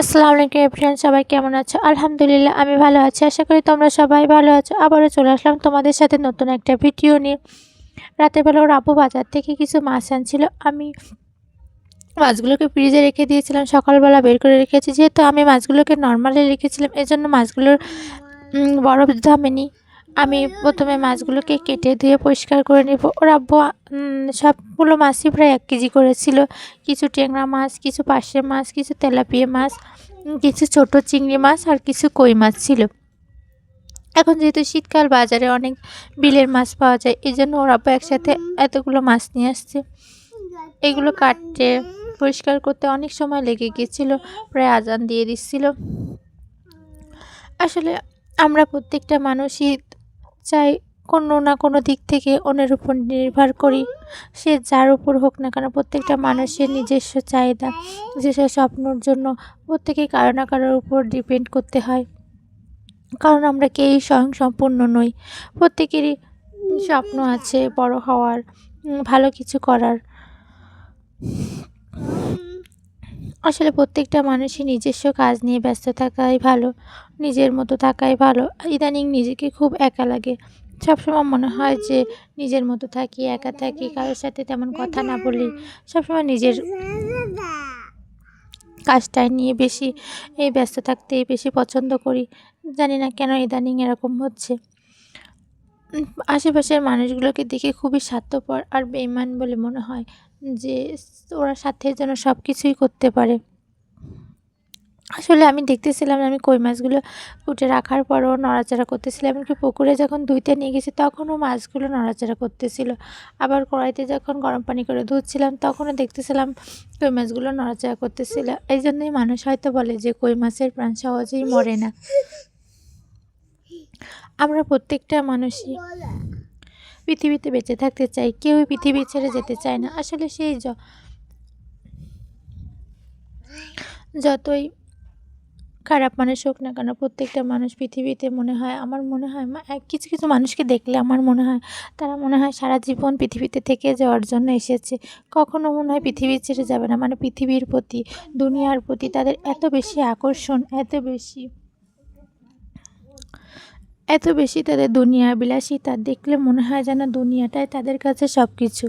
আসসালামু আলাইকুম এভরিয়ান সবাই কেমন আছো? আলহামদুলিল্লাহ, আমি ভালো আছি। আশা করি তোমরা সবাই ভালো আছো। আবারও চলে আসলাম তোমাদের সাথে নতুন একটা ভিডিও নিয়ে। রাতের বেলা ওর আপু বাজার থেকে কিছু মাছ আনছিল। আমি মাছগুলোকে ফ্রিজে রেখে দিয়েছিলাম। সকালবেলা বের করে রেখেছি। যেহেতু আমি মাছগুলোকে নর্মালি রেখেছিলাম, এজন্য মাছগুলোর বরফ জমেনি। আমি প্রথমে মাছগুলোকে কেটে ধুয়ে পরিষ্কার করে নেব। ওর আব্বু সবগুলো মাছই প্রায় এক কেজি করেছিল। কিছু ট্যাংরা মাছ, কিছু পার্শে মাছ, কিছু তেলাপিয়া মাছ কিছু ছোট চিংড়ি মাছ আর কিছু কই মাছ ছিল। এখন যেহেতু শীতকাল, বাজারে অনেক বিলের মাছ পাওয়া যায় এই জন্য ওর আব্বু একসাথে এতগুলো মাছ নিয়ে আসছে। এগুলো কাটতে, পরিষ্কার করতে অনেক সময় লেগে গিয়েছিল, প্রায় আজান দিয়ে দিচ্ছিল। আসলে আমরা প্রত্যেকটা মানুষই চাই কোনো না কোনো দিক থেকে অন্যের উপর নির্ভর করি। সে যার উপর হোক না কেন প্রত্যেকটা মানুষের নিজস্ব চাহিদা, নিজস্ব স্বপ্নর জন্য প্রত্যেকে কারও না কারোর উপর ডিপেন্ড করতে হয়। কারণ আমরা কেউই স্বয়ং সম্পূর্ণ নই। প্রত্যেকেরই স্বপ্ন আছে বড় হওয়ার ভালো কিছু করার। আসলে প্রত্যেকটা মানুষই নিজস্ব কাজ নিয়ে ব্যস্ত থাকাই ভালো, নিজের মতো থাকাই ভালো। ইদানিং নিজেকে খুব একা লাগে। সবসময় মনে হয় যে নিজের মতো থাকি, একা থাকি, কারোর সাথে তেমন কথা না বলি। সবসময় নিজের কাজটাই নিয়ে বেশি এই ব্যস্ত থাকতে বেশি পছন্দ করি। জানি না কেন ইদানিং এরকম হচ্ছে। আশেপাশের মানুষগুলোকে দেখে খুবই স্বার্থপর আর বেইমান বলে মনে হয়। যে ওরা সাথে যেন সব কিছুই করতে পারে। আসলে আমি দেখতেছিলাম আমি কই মাছগুলো কুটে রাখার পরও নড়াচড়া করতেছিলাম, এমনকি পুকুরে যখন ধুইতে নিয়ে গেছি তখনও মাছগুলো নড়াচড়া করতেছিল। আবার কড়াইতে যখন গরম পানি করে ধুচ্ছিলাম তখনও দেখতেছিলাম কই মাছগুলো নড়াচড়া করতেছিল। এই জন্যই মানুষ হয়তো বলে যে কই মাছের প্রাণ সহজেই মরে না। আমরা প্রত্যেকটা মানুষই পৃথিবীতে বেঁচে থাকতে চাই, কেউই পৃথিবী ছেড়ে যেতে চায় না। আসলে সেই যতই খারাপ মানুষ হোক না কেন, প্রত্যেকটা মানুষ পৃথিবীতে মনে হয়, আমার মনে হয় কিছু কিছু মানুষকে দেখলে আমার মনে হয়, তারা মনে হয় সারা জীবন পৃথিবীতে থেকে যাওয়ার জন্য এসেছে। কখনো মনে হয় পৃথিবী ছেড়ে যাবে না। মানে পৃথিবীর প্রতি, দুনিয়ার প্রতি তাদের এত বেশি আকর্ষণ, এত বেশি এত বেশি তাদের দুনিয়া বিলাসিতা দেখলে মনে হয় যেন দুনিয়াটাই তাদের কাছে সব কিছু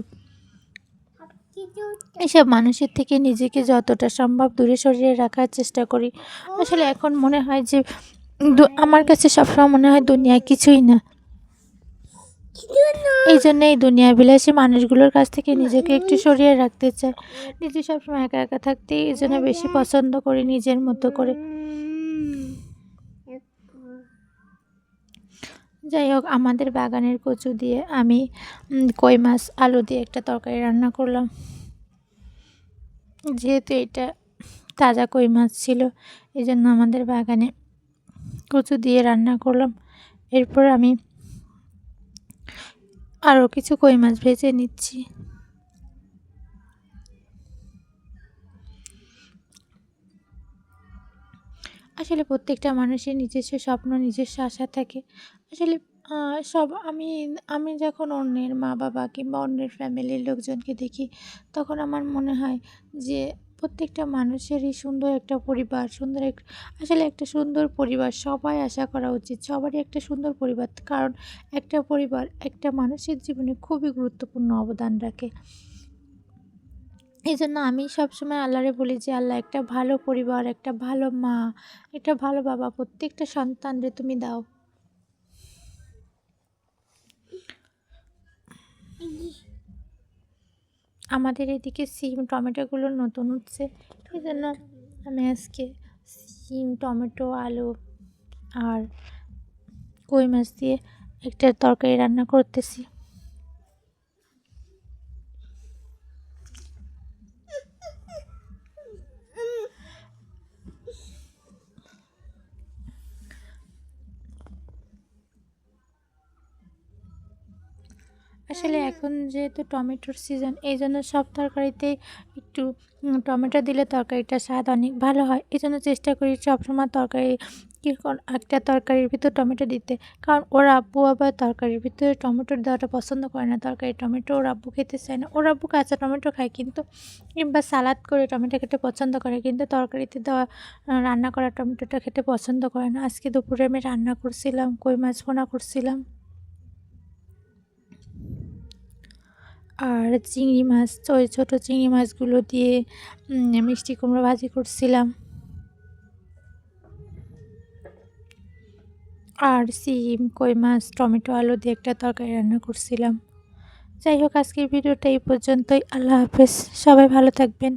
এসব মানুষের থেকে নিজেকে যতটা সম্ভব দূরে সরিয়ে রাখার চেষ্টা করি। আসলে এখন মনে হয় যে আমার কাছে সবসময় মনে হয় দুনিয়া কিছুই না। এই জন্য এই দুনিয়া বিলাসী মানুষগুলোর কাছ থেকে নিজেকে একটু সরিয়ে রাখতে চাই। নিজে সবসময় একা একা থাকতে এই জন্য বেশি পছন্দ করি নিজের মতো করে। যাই হোক, আমাদের বাগানের কচু দিয়ে আমি কই মাছ, আলু দিয়ে একটা তরকারি রান্না করলাম। যেহেতু এটা তাজা কই মাছ ছিল এই জন্য আমাদের বাগানে কচু দিয়ে রান্না করলাম। এরপর আমি আরও কিছু কই মাছ ভেজে নিচ্ছি। আসলে প্রত্যেকটা মানুষের নিজস্ব স্বপ্ন, নিজস্ব আশা থাকে। আসলে সব আমি আমি যখন অন্যের মা বাবা কিংবা অন্যের ফ্যামিলির লোকজনকে দেখি, তখন আমার মনে হয় যে প্রত্যেকটা মানুষেরই সুন্দর একটা পরিবার, সুন্দর এক, আসলে একটা সুন্দর পরিবার সবাই আশা করা উচিত, সবারই একটা সুন্দর পরিবার। কারণ একটা পরিবার একটা মানুষের জীবনে খুবই গুরুত্বপূর্ণ অবদান রাখে। এই জন্য আমি সবসময় আল্লাহরে বলি যে, আল্লাহ, একটা ভালো পরিবার, একটা ভালো মা, একটা ভালো বাবা, প্রত্যেকটা সন্তানরে তুমি দাও। আমাদের এদিকে সিম, টমেটোগুলো নতুন উঠছে। এই জন্য আমি আজকে সিম, টমেটো, আলু আর কই মাছ দিয়ে একটা তরকারি রান্না করতেছি। আসলে এখন যেহেতু টমেটোর সিজন এই জন্য সব তরকারিতে একটু টমেটো দিলে তরকারিটা স্বাদ অনেক ভালো হয়। এই জন্য চেষ্টা করি সবসময় তরকারি, কি কোন- একটা তরকারির ভিতর টমেটো দিতে। কারণ ওর আব্বু আবার তরকারির ভিতরে টমেটো দেওয়াটা পছন্দ করে না। তরকারি টমেটো ওর আব্বু খেতে চায় না। ওর আব্বু কাঁচা টমেটো খায় কিন্তু কিংবা সালাদ করে টমেটো খেতে পছন্দ করে, কিন্তু তরকারিতে দেওয়া রান্না করা টমেটোটা খেতে পছন্দ করে না। আজকে দুপুরে আমি রান্না করছিলাম, কই মাছ ভোনা করছিলাম। আর চিংড়ি মাছ, ওই ছোটো চিংড়ি মাছগুলো দিয়ে মিষ্টি কুমড়ো ভাজি করছিলাম। আর সিম, কই মাছ, টমেটো, আলু দিয়ে একটা তরকারি রান্না করছিলাম। যাই হোক, আজকের ভিডিওটা এই পর্যন্তই। আল্লাহ হাফেজ। সবাই ভালো থাকবেন।